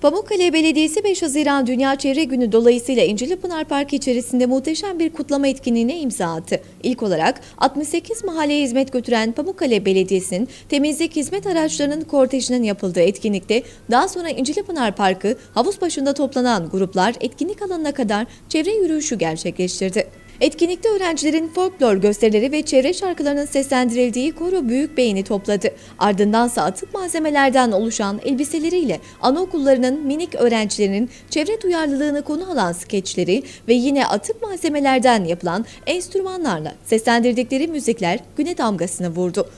Pamukkale Belediyesi 5 Haziran Dünya Çevre Günü dolayısıyla İncili Pınar Parkı içerisinde muhteşem bir kutlama etkinliğine imza attı. İlk olarak 68 mahalleye hizmet götüren Pamukkale Belediyesi'nin temizlik hizmet araçlarının kortejinin yapıldığı etkinlikte daha sonra İncili Pınar Parkı havuz başında toplanan gruplar etkinlik alanına kadar çevre yürüyüşü gerçekleştirdi. Etkinlikte öğrencilerin folklor gösterileri ve çevre şarkılarının seslendirildiği koro büyük beğeni topladı. Ardındansa atık malzemelerden oluşan elbiseleriyle anaokullarının minik öğrencilerinin çevre duyarlılığını konu alan skeçleri ve yine atık malzemelerden yapılan enstrümanlarla seslendirdikleri müzikler güne damgasını vurdu.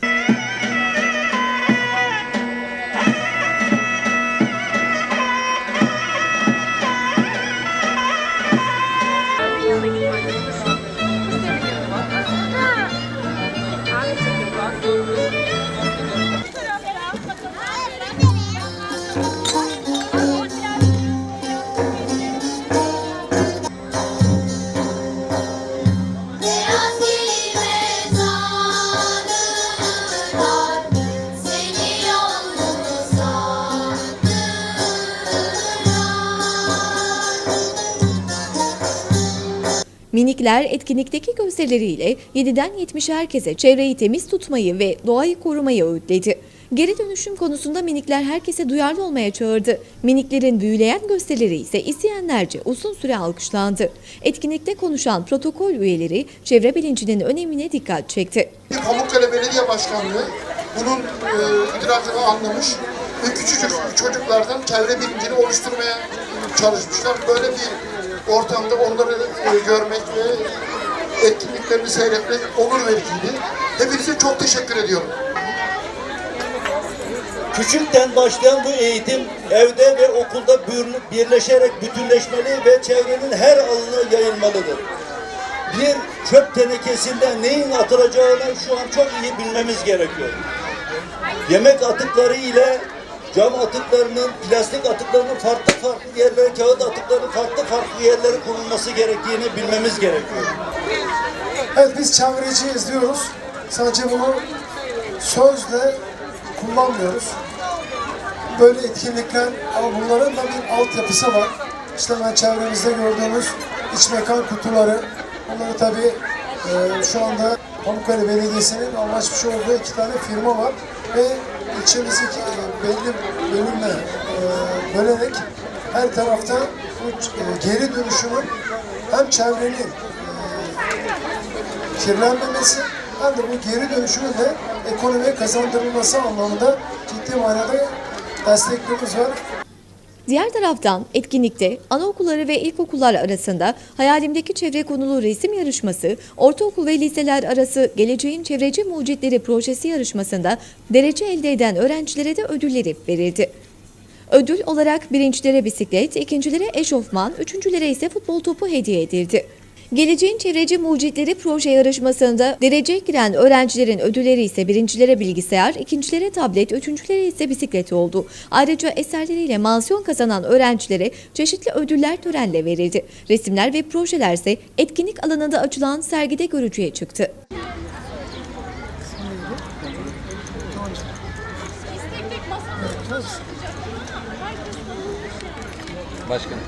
Thank you. Minikler etkinlikteki gösterileriyle 7'den 70'e herkese çevreyi temiz tutmayı ve doğayı korumayı öğütledi. Geri dönüşüm konusunda minikler herkese duyarlı olmaya çağırdı. Miniklerin büyüleyen gösterileri ise isteyenlerce uzun süre alkışlandı. Etkinlikte konuşan protokol üyeleri çevre bilincinin önemine dikkat çekti. Pamukkale Belediye Başkanlığı bunun e, idrakını anlamış ve küçücük çocuklardan çevre bilincini oluşturmaya çalışmışlar. Böyle bir ortamda onları e, görmek ve etkinliklerini seyretmek onur vericiydi. Hepinize çok teşekkür ediyorum. Küçükten başlayan bu eğitim evde ve okulda bir- birleşerek bütünleşmeli ve çevrenin her alanına yayılmalıdır. Bir çöp tenekesinden neyin atılacağını şu an çok iyi bilmemiz gerekiyor. Yemek atıkları ile cam atıklarının, plastik atıklarının farklı farklı yerlere, kağıt atıklarının farklı farklı yerlere konulması gerektiğini bilmemiz gerekiyor. Evet biz çevreciyiz diyoruz. Sadece bunu sözle kullanmıyoruz. Böyle etkinlikler ama bunların da bir altyapısı var. İşte ben çevremizde gördüğümüz iç mekan kutuları. Bunları tabii e, şu anda Pamukkale Belediyesi'nin anlaşmış olduğu iki tane firma var. Ve ilçemizi iki, e, belli bölümle e, bölerek her tarafta bu e, geri dönüşümün hem çevrenin kirlenmemesi hem de bu geri dönüşümün de ekonomiye kazandırılması anlamında ciddi manada desteklerimiz var. Diğer taraftan etkinlikte anaokulları ve ilkokullar arasında hayalimdeki çevre konulu resim yarışması, ortaokul ve liseler arası Geleceğin Çevreci Mucitleri projesi yarışmasında derece elde eden öğrencilere de ödülleri verildi. Ödül olarak birincilere bisiklet, ikincilere eşofman, üçüncülere ise futbol topu hediye edildi. Geleceğin Çevreci Mucitleri proje yarışmasında dereceye giren öğrencilerin ödülleri ise birincilere bilgisayar, ikincilere tablet, üçüncülere ise bisiklet oldu. Ayrıca eserleriyle mansiyon kazanan öğrencilere çeşitli ödüller törenle verildi. Resimler ve projeler ise etkinlik alanında açılan sergide görücüye çıktı. Başkanım.